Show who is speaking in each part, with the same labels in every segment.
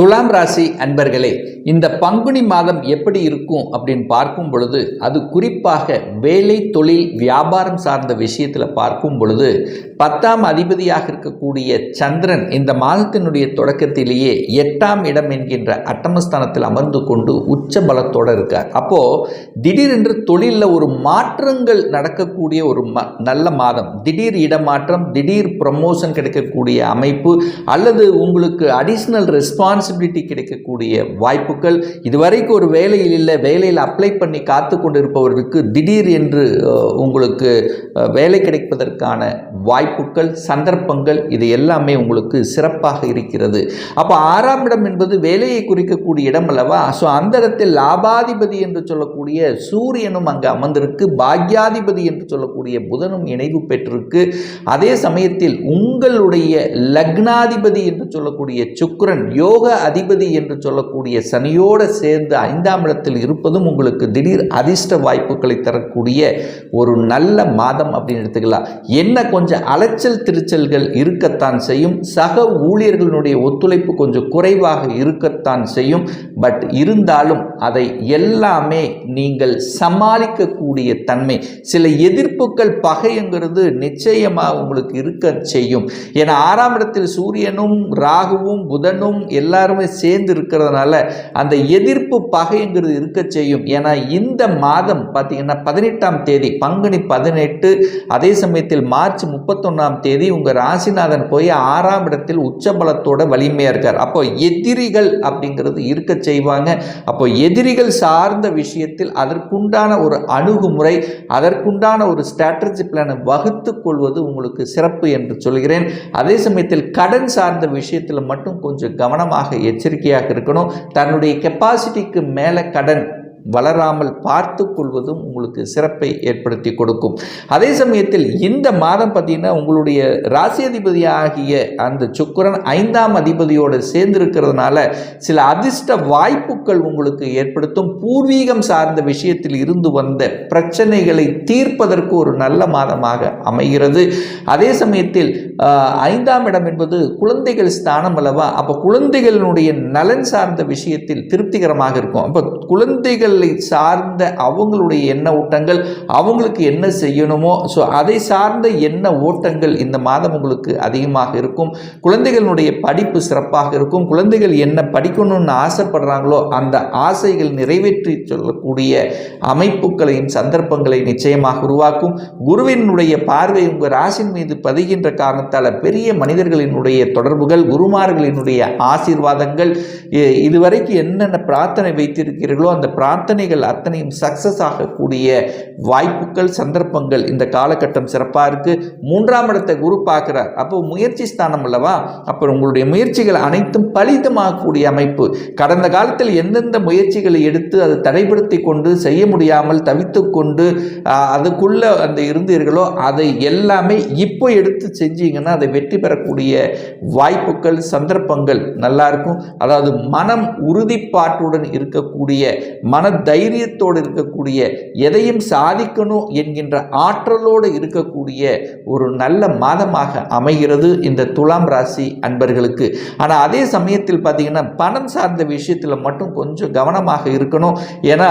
Speaker 1: துலாம் ராசி அன்பர்களே இந்த பங்குனி மாதம் எப்படி இருக்கும் அப்படின்னு பார்க்கும் பொழுது அது குறிப்பாக வேலை தொழில் வியாபாரம் சார்ந்த விஷயத்தில் பார்க்கும் பொழுது பத்தாம் அதிபதியாக இருக்கக்கூடிய சந்திரன் இந்த மாதத்தினுடைய தொடக்கத்திலேயே எட்டாம் இடம் என்கின்ற அட்டமஸ்தானத்தில் அமர்ந்து கொண்டு உச்ச பலத்தோடு இருக்கார். அப்போது திடீரென்று தொழிலில் ஒரு மாற்றங்கள் நடக்கக்கூடிய ஒரு ம நல்ல மாதம். திடீர் இடமாற்றம் திடீர் ப்ரமோஷன் கிடைக்கக்கூடிய அமைப்பு அல்லது உங்களுக்கு அடிஷ்னல் ரெஸ்பான்ஸ் ரெஸ்பான்சிபிலிட்டி கிடைக்கக்கூடிய வாய்ப்புகள். இதுவரைக்கும் ஒரு வேலையில் இல்லை வேலையில் அப்ளை பண்ணி காத்து கொண்டிருப்பவர்களுக்கு திடீர் என்று உங்களுக்கு வேலை கிடைப்பதற்கான வாய்ப்புகள் சந்தர்ப்பங்கள் இது எல்லாமே உங்களுக்கு சிறப்பாக இருக்கிறது. அப்போ ஆறாம் இடம் என்பது வேலையை குறிக்கக்கூடிய இடம் அல்லவா? ஸோ அந்த இடத்தில் லாபாதிபதி என்று சொல்லக்கூடிய சூரியனும் அங்கு அமர்ந்திருக்கு. பாக்யாதிபதி என்று சொல்லக்கூடிய புதனும் இணைவு பெற்றிருக்கு. அதே சமயத்தில் உங்களுடைய லக்னாதிபதி என்று சொல்லக்கூடிய சுக்கரன் யோக அதிபதி என்று சொல்லக்கூடிய சனியோடு சேர்ந்து ஐந்தாம் இடத்தில் இருப்பதும் உங்களுக்கு திடீர் அதிர்ஷ்ட வாய்ப்புகளை தரக்கூடிய ஒரு நல்ல மாதம் அப்படின்னு எடுத்துக்கலாம். என்ன கொஞ்சம் அலைச்சல் திருச்சல்கள் இருக்கத்தான் செய்யும். சக ஊழியர்களுடைய ஒத்துழைப்பு கொஞ்சம் குறைவாக இருக்கத்தான் செய்யும். பட் இருந்தாலும் அதை எல்லாமே நீங்கள் சமாளிக்கக்கூடிய தன்மை சில எதிர்ப்புகள் பகைங்கிறது நிச்சயமாக உங்களுக்கு இருக்க செய்யும். ஏன்னா ஆறாம் இடத்தில் சூரியனும் ராகுவும் புதனும் எல்லா எல்லாருமே சேர்ந்து இருக்கிறதுனால அந்த எதிர்ப்பு பகைங்கிறது இருக்க செய்யும். ஏன்னா இந்த மாதம் பார்த்தீங்கன்னா பதினெட்டாம் தேதி பங்குனி பதினெட்டு அதே சமயத்தில் மார்ச் முப்பத்தொன்னாம் தேதி உங்கள் ராசிநாதன் போய் ஆறாம் இடத்தில் உச்சபலத்தோட வலிமையாக இருக்கார். அப்போ எதிரிகள் அப்படிங்கிறது இருக்க செய்வாங்க. அப்போ எதிரிகள் சார்ந்த விஷயத்தில் அதற்குண்டான ஒரு அணுகுமுறை அதற்குண்டான ஒரு ஸ்ட்ராட்டஜி பிளானை வகுத்து கொள்வது உங்களுக்கு சிறப்பு என்று சொல்கிறேன். அதே சமயத்தில் கடன் சார்ந்த விஷயத்தில் மட்டும் கொஞ்சம் கவனமாக எச்சரிக்கையாக இருக்கணும். தன்னுடைய கெப்பாசிட்டிக்கு மேலே கடன் வளராமல் பார்த்து கொள்வதும் உங்களுக்கு சிறப்பை ஏற்படுத்தி கொடுக்கும். அதே சமயத்தில் இந்த மாதம் பார்த்தீங்கன்னா உங்களுடைய ராசி அதிபதி ஆகிய அந்த சுக்கிரன் ஐந்தாம் அதிபதியோடு சேர்ந்திருக்கிறதுனால சில அதிர்ஷ்ட வாய்ப்புகள் உங்களுக்கு ஏற்படுத்தும். பூர்வீகம் சார்ந்த விஷயத்தில் இருந்து வந்த பிரச்சனைகளை தீர்ப்பதற்கு ஒரு நல்ல மாதமாக அமைகிறது. அதே சமயத்தில் ஐந்தாம் இடம் என்பது குழந்தைகள் ஸ்தானம் அல்லவா? அப்போ குழந்தைகளினுடைய நலன் சார்ந்த விஷயத்தில் திருப்திகரமாக இருக்கும். அப்போ குழந்தைகள் சார்ந்த அவங்களுடைய எண்ண ஓட்டங்கள் அவங்களுக்கு என்ன செய்யணுமோ ஸோ அதை சார்ந்த எண்ண ஓட்டங்கள் இந்த மாதம் உங்களுக்கு அதிகமாக இருக்கும். குழந்தைகளுடைய படிப்பு சிறப்பாக இருக்கும். குழந்தைகள் என்ன படிக்கணும்னு ஆசைப்படுறாங்களோ அந்த ஆசைகள் நிறைவேற்றி சொல்லக்கூடிய அமைப்புகளையும் சந்தர்ப்பங்களை நிச்சயமாக உருவாக்கும். குருவினுடைய பார்வை உங்கள் ராசின் மீது பதிகின்ற காரணத்தால் பெரிய மனிதர்களினுடைய தொடர்புகள் குருமார்களினுடைய ஆசீர்வாதங்கள் இதுவரைக்கும் என்னென்ன பிரார்த்தனை வைத்திருக்கிறீர்களோ அந்த பிரார்த்தனைகள் அத்தனையும் சக்சஸ் ஆகக்கூடிய வாய்ப்புகள் சந்தர்ப்பங்கள் இந்த காலகட்டம் சிறப்பாக இருக்குது மூன்றாம் இடத்தை குரு பார்க்குறார். அப்போ முயற்சி ஸ்தானம் அல்லவா? அப்புறம் உங்களுடைய முயற்சிகள் அனைத்தும் பலிதமாகக்கூடிய அமைப்பு. கடந்த காலத்தில் எந்தெந்த முயற்சிகளை எடுத்து அதை தடைப்படுத்தி கொண்டு செய்ய முடியாமல் தவித்து கொண்டு அதுக்குள்ளே அந்த இருந்தீர்களோ அதை எல்லாமே இப்போ எடுத்து செஞ்சீங்கன்னா அதை வெற்றி பெறக்கூடிய வாய்ப்புகள் சந்தர்ப்பங்கள் நல்லா இருக்கும். அதாவது மனம் உறுதிப்பாட்டுடன் இருக்கக்கூடிய மன தைரியத்தோடு இருக்கக்கூடிய எதையும் சாதிக்கணும் என்கின்ற ஆற்றலோடு இருக்கக்கூடிய ஒரு நல்ல மாதமாக அமைகிறது இந்த துலாம் ராசி அன்பர்களுக்கு. ஆனால் அதே சமயத்தில் பார்த்தீங்கன்னா பணம் சார்ந்த விஷயத்தில் மட்டும் கொஞ்சம் கவனமாக இருக்கணும். ஏன்னா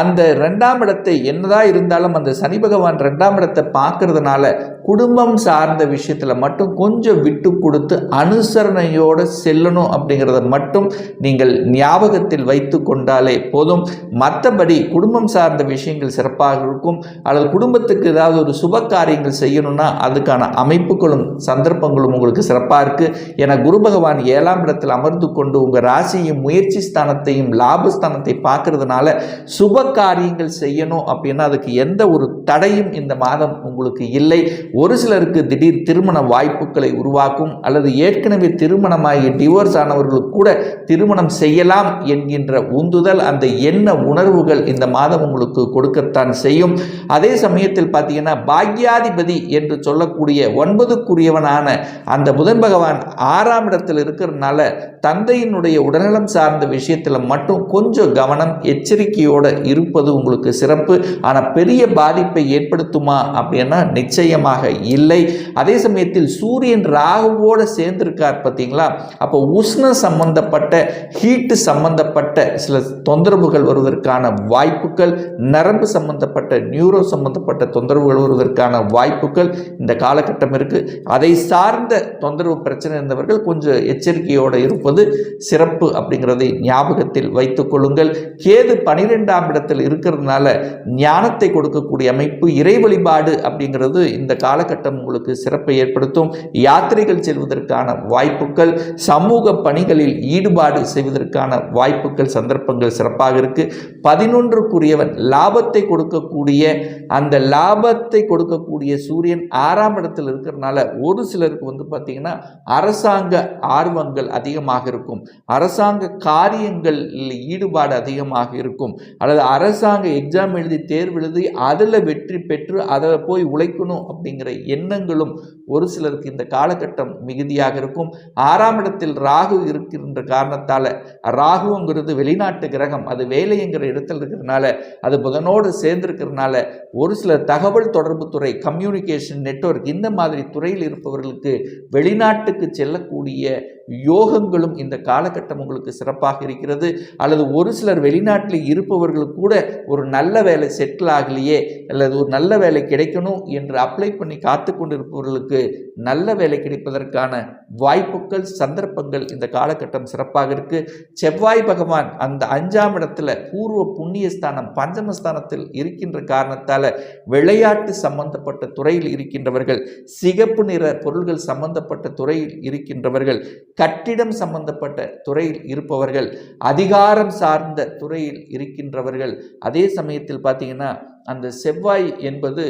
Speaker 1: அந்த ரெண்டாம் இடத்தை என்னதான் இருந்தாலும் அந்த சனி பகவான் ரெண்டாம் இடத்தை பார்க்கறதுனால குடும்பம் சார்ந்த விஷயத்தில் மட்டும் கொஞ்சம் விட்டு கொடுத்து அனுசரணையோடு செல்லணும் அப்படிங்கிறத மட்டும் நீங்கள் ஞாபகத்தில் வைத்து கொண்டாலே போதும். மற்றபடி குடும்பம் சார்ந்த விஷயங்கள் சிறப்பாக இருக்கும். அல்லது குடும்பத்துக்கு ஏதாவது ஒரு சுப காரியங்கள் செய்யணும்னா அதுக்கான அமைப்புகளும் சந்தர்ப்பங்களும் உங்களுக்கு சிறப்பாக இருக்குது என குரு பகவான் ஏழாம் இடத்தில் அமர்ந்து கொண்டு உங்கள் ராசியும் முயற்சி ஸ்தானத்தையும் லாபஸ்தானத்தை பார்க்கறதுனால சுப காரியங்கள் செய்யணும் அப்படின்னா அதுக்கு எந்த ஒரு தடையும் இந்த மாதம் உங்களுக்கு இல்லை. ஒரு சிலருக்கு திடீர் திருமண வாய்ப்புகளை உருவாக்கும். அல்லது ஏற்கனவே திருமணமாகி டிவோர்ஸ் ஆனவர்களுக்கு கூட திருமணம் செய்யலாம் என்கின்ற உந்துதல் அந்த எண்ண உணர்வுகள் இந்த மாதம் உங்களுக்கு கொடுக்கத்தான் செய்யும். அதே சமயத்தில் பார்த்தீங்கன்னா பாக்யாதிபதி என்று சொல்லக்கூடிய ஒன்பதுக்குரியவனான அந்த புதன் பகவான் ஆறாம் இடத்தில் இருக்கிறதுனால தந்தையினுடைய உடல்நலம் சார்ந்த விஷயத்தில் மட்டும் கொஞ்சம் கவனம் எச்சரிக்கையோடு இருப்பது உங்களுக்கு சிறப்பு. ஆனால் பெரிய பாதிப்பை ஏற்படுத்துமா அப்படின்னா நிச்சயமாக இல்லை. அதே சமயத்தில் சூரியன் ராகுவோடு சேர்ந்திருக்கார் பார்த்தீங்களா? அப்போ உஷ்ண சம்பந்தப்பட்ட ஹீட்டு சம்பந்தப்பட்ட சில தொந்தரவுகள் வருவதற்கான வாய்ப்புகள் நரம்பு சம்பந்தப்பட்ட நியூரோ சம்பந்தப்பட்ட தொந்தரவுகள் வருவதற்கான வாய்ப்புகள் இந்த காலகட்டம் இருக்குது அதை சார்ந்த தொந்தரவு பிரச்சனை இருந்தவர்கள் கொஞ்சம் எச்சரிக்கையோடு இருப்பது சிறப்பு அப்படிங்கிறதை ஞாபகத்தில் வைத்துக் கொள்ளுங்கள். கேது பனிரெண்டாம் இடத்தில் இருக்கிறதுனால ஞானத்தை கொடுக்கக்கூடிய அமைப்பு இறை வழிபாடு அப்படிங்கிறது இந்த காலகட்டம் உங்களுக்கு சிறப்பை ஏற்படுத்தும். யாத்திரைகள் செல்வதற்கான வாய்ப்புகள் சமூக பணிகளில் ஈடுபாடு செய்வதற்கான வாய்ப்புகள் சந்தர்ப்பங்கள் சிறப்பாக இருக்குது பதினொன்றுக்குரியவன் லாபத்தை கொடுக்கக்கூடிய அந்த லாபத்தை கொடுக்கக்கூடிய சூரியன் ஆறாம் இடத்தில் இருக்கிறதுனால ஒரு சிலருக்கு வந்து பார்த்தீங்கன்னா அரசாங்க ஆர்வங்கள் அதிகமாக இருக்கும். அரசாங்க காரியங்களில் ஈடுபாடு அதிகமாக இருக்கும். அல்லது அரசாங்க எக்ஸாம் எழுதி தேர்வு எழுதி அதில் வெற்றி பெற்று அதில் போய் உழைக்கணும் அப்படிங்கிற எண்ணங்களும் ஒரு சிலருக்கு இந்த காலகட்டம் மிகுதியாக இருக்கும். ஆறாம் இடத்தில் ராகு இருக்கின்ற காரணத்தால் ராகுங்கிறது வெளிநாட்டு கிரகம் அது வேலையை வேலைங்கிற இடத்துல இருக்கிறதுனால அது புதனோடு சேர்ந்திருக்கிறதுனால ஒரு சில தகவல் தொடர்பு துறை கம்யூனிகேஷன் நெட்வொர்க் இந்த மாதிரி துறையில் இருப்பவர்களுக்கு வெளிநாட்டுக்கு செல்லக்கூடிய யோகங்களும் இந்த காலகட்டம் உங்களுக்கு சிறப்பாக இருக்கிறது. அல்லது ஒரு சிலர் வெளிநாட்டில் இருப்பவர்களுக்கு கூட ஒரு நல்ல வேலை செட்டில் ஆகலையே அல்லது ஒரு நல்ல வேலை கிடைக்கணும் என்று அப்ளை பண்ணி காத்து கொண்டிருப்பவர்களுக்கு நல்ல வேலை கிடைப்பதற்கான வாய்ப்புகள் சந்தர்ப்பங்கள் இந்த காலகட்டம் சிறப்பாக இருக்கு. செவ்வாய் பகவான் அந்த அஞ்சாம் இடத்துல பூர்வ புண்ணியஸ்தானம் பஞ்சமஸ்தானத்தில் இருக்கின்ற காரணத்தால் விளையாட்டு சம்பந்தப்பட்ட துறையில் இருக்கின்றவர்கள் சிகப்பு நிற பொருள்கள் சம்பந்தப்பட்ட துறையில் இருக்கின்றவர்கள் கட்டிடம் சம்பந்தப்பட்ட துறையில் இருப்பவர்கள் அதிகாரம் சார்ந்த துறையில் இருக்கின்றவர்கள். அதே சமயத்தில் பார்த்தீங்கன்னா அந்த செவ்வாய் என்பது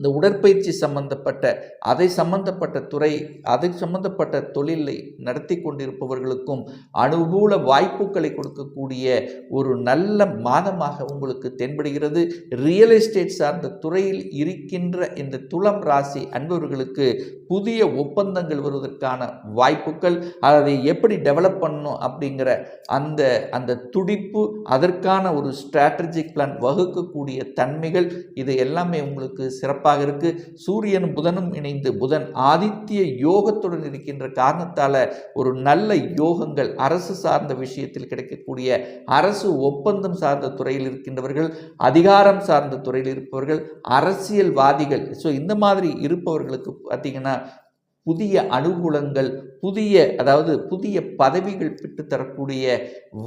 Speaker 1: இந்த உடற்பயிற்சி சம்பந்தப்பட்ட அதை சம்பந்தப்பட்ட துறை அதை சம்பந்தப்பட்ட தொழிலை நடத்தி கொண்டிருப்பவர்களுக்கும் அனுகூல வாய்ப்புகளை கொடுக்கக்கூடிய ஒரு நல்ல மாதமாக உங்களுக்கு தென்படுகிறது. ரியல் எஸ்டேட் சார்ந்த துறையில் இருக்கின்ற இந்த துளம் ராசி அன்பவர்களுக்கு புதிய ஒப்பந்தங்கள் வருவதற்கான வாய்ப்புகள் அதை எப்படி டெவலப் பண்ணணும் அப்படிங்கிற அந்த அந்த துடிப்பு அதற்கான ஒரு ஸ்ட்ராட்டஜிக் பிளான் வகுக்கக்கூடிய தன்மைகள் இது எல்லாமே உங்களுக்கு சிறப்பாக இருக்கு. சூரியனும் புதனும் இணைந்து புதன் ஆதித்ய யோகத்துடன் இருக்கின்ற காரணத்தால் ஒரு நல்ல யோகங்கள் அரசு சார்ந்த விஷயத்தில் கிடைக்கக்கூடிய அரசு ஒப்பந்தம் சார்ந்த துறையில் இருக்கின்றவர்கள் அதிகாரம் சார்ந்த துறையில் இருப்பவர்கள் அரசியல்வாதிகள். ஸோ இந்த மாதிரி இருப்பவர்களுக்கு பார்த்தீங்கன்னா புதிய அனுகூலங்கள் புதிய அதாவது புதிய பதவிகள் பெற்று தரக்கூடிய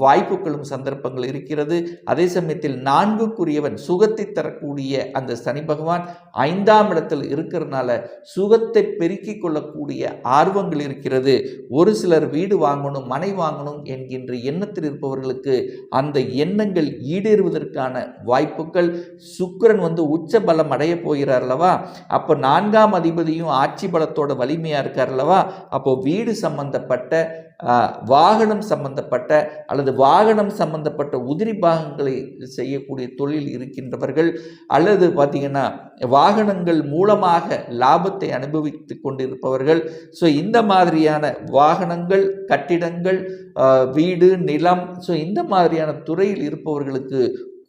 Speaker 1: வாய்ப்புகளும் சந்தர்ப்பங்கள் இருக்கிறது. அதே சமயத்தில் நான்குக்குரியவன் சுகத்தை தரக்கூடிய அந்த சனி பகவான் ஐந்தாம் இடத்தில் இருக்கிறதுனால சுகத்தை பெருக்கிக் கொள்ளக்கூடிய ஆர்வங்கள் இருக்கிறது. ஒரு சிலர் வீடு வாங்கணும் மனை வாங்கணும் என்கின்ற எண்ணத்தில் இருப்பவர்களுக்கு அந்த எண்ணங்கள் ஈடேறுவதற்கான வாய்ப்புகள். சுக்கிரன் வந்து உச்ச பலம் அடைய போகிறார் அல்லவா? அப்போ நான்காம் அதிபதியும் ஆட்சி பலத்தோட அடிமையாக இருக்கார் அல்லவா அப்போ வீடு சம்பந்தப்பட்ட வாகனம் சம்பந்தப்பட்ட அல்லது வாகனம் சம்பந்தப்பட்ட உதிரி பாகங்களை செய்யக்கூடிய தொழில் இருக்கின்றவர்கள் அல்லது பார்த்தீங்கன்னா வாகனங்கள் மூலமாக லாபத்தை அனுபவித்து கொண்டிருப்பவர்கள். ஸோ இந்த மாதிரியான வாகனங்கள் கட்டிடங்கள் வீடு நிலம் ஸோ இந்த மாதிரியான துறையில் இருப்பவர்களுக்கு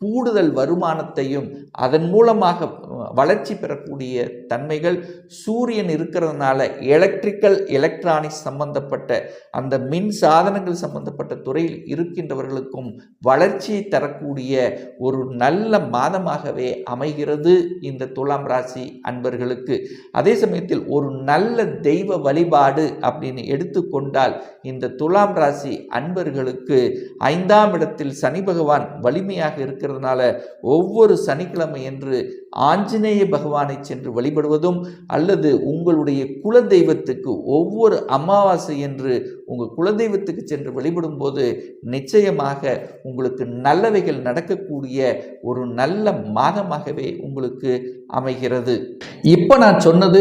Speaker 1: கூடுதல் வருமானத்தையும் அதன் மூலமாக வளர்ச்சி பெறக்கூடிய தன்மைகள் சூரியன் இருக்கிறதுனால எலக்ட்ரிக்கல் எலக்ட்ரானிக்ஸ் சம்பந்தப்பட்ட அந்த மின் சாதனங்கள் சம்பந்தப்பட்ட துறையில் இருக்கின்றவர்களுக்கும் வளர்ச்சியை தரக்கூடிய ஒரு நல்ல மாதமாகவே அமைகிறது இந்த துலாம் ராசி அன்பர்களுக்கு. அதே சமயத்தில் ஒரு நல்ல தெய்வ வழிபாடு அப்படின்னு எடுத்துக்கொண்டால் இந்த துலாம் ராசி அன்பர்களுக்கு ஐந்தாம் இடத்தில் சனி பகவான் வலிமையாக இருக்கிறதுனால ஒவ்வொரு சனிக்கிழமை என்று ஆஞ்சநேய பகவானை சென்று வழிபடுவதும் அல்லது உங்களுடைய குலதெய்வத்துக்கு ஒவ்வொரு அமாவாசை என்று உங்கள் குலதெய்வத்துக்கு சென்று வழிபடும் போது நிச்சயமாக உங்களுக்கு நல்லவைகள் நடக்கக்கூடிய ஒரு நல்ல மாதமாகவே உங்களுக்கு அமைகிறது. இப்போ நான் சொன்னது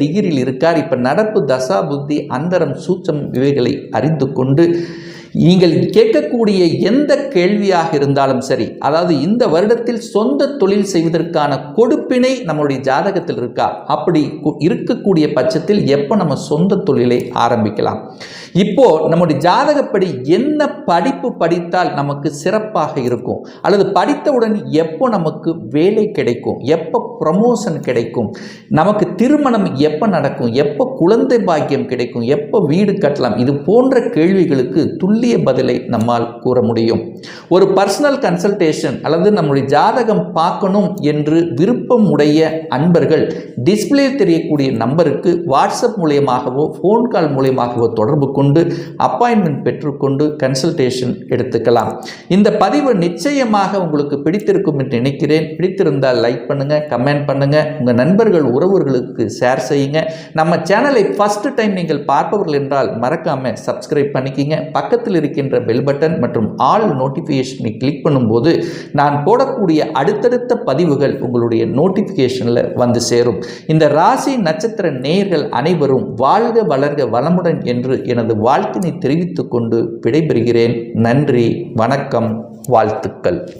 Speaker 1: டிகிரியில் இருக்கார். இப்போ நடப்பு தசா புத்தி அந்தரம் சூச்சம் இவைகளை அறிந்து கொண்டு நீங்கள் கேட்கக்கூடிய எந்த கேள்வியாக இருந்தாலும் சரி அதாவது இந்த வருடத்தில் சொந்த தொழில் செய்வதற்கான கொடுப்பினை நம்மளுடைய ஜாதகத்தில் இருக்கா? அப்படி கு- இருக்கக்கூடிய பட்சத்தில் எப்போ நம்ம சொந்த தொழிலை ஆரம்பிக்கலாம்? இப்போ நம்முடைய ஜாதகப்படி என்ன படிப்பு படித்தால் நமக்கு சிறப்பாக இருக்கும்? அல்லது படித்தவுடன் எப்போ நமக்கு வேலை கிடைக்கும்? எப்போ ப்ரமோஷன் கிடைக்கும்? நமக்கு திருமணம் எப்போ நடக்கும்? எப்போ குழந்தை பாக்கியம் கிடைக்கும்? எப்போ வீடு கட்டலாம்? இது போன்ற கேள்விகளுக்கு துல்லிய பதிலை நம்மால் கூற முடியும். ஒரு பர்சனல் கன்சல்டேஷன் அல்லது நம்முடைய ஜாதகம் பார்க்கணும் என்று விருப்பம் உடைய அன்பர்கள் டிஸ்பிளே தெரியக்கூடிய நம்பருக்கு வாட்ஸ்அப் மூலியமாகவோ ஃபோன் கால் மூலியமாகவோ தொடர்பு கொண்டு அப்பாயின்மெண்ட் பெற்றுக்கொண்டு கன்சல்டேஷன் எடுத்துக்கலாம். இந்த பதிவு நிச்சயமாக உங்களுக்கு பிடித்திருக்கும் என்று நினைக்கிறேன். பிடித்திருந்தால் லைக் பண்ணுங்க கமெண்ட் பண்ணுங்க உங்க நண்பர்கள் உறவுகளுக்கு ஷேர் செய்யுங்க. நம்ம சேனலை ஃபஸ்ட்டு டைம் நீங்கள் பார்ப்பவர்கள் என்றால் மறக்காமல் சப்ஸ்கிரைப் பண்ணிக்கிங்க. பக்கத்தில் இருக்கின்ற பெல் பட்டன் மற்றும் ஆல் நோட்டிஃபிகேஷனை கிளிக் பண்ணும்போது நான் போடக்கூடிய அடுத்தடுத்த பதிவுகள் உங்களுடைய நோட்டிஃபிகேஷனில் வந்து சேரும். இந்த ராசி நட்சத்திர நேயர்கள் அனைவரும் வாழ்க வளர்க வளமுடன் என்று எனது வாழ்த்தினை தெரிவித்துக் கொண்டு விடைபெறுகிறேன். நன்றி வணக்கம் வாழ்த்துக்கள்.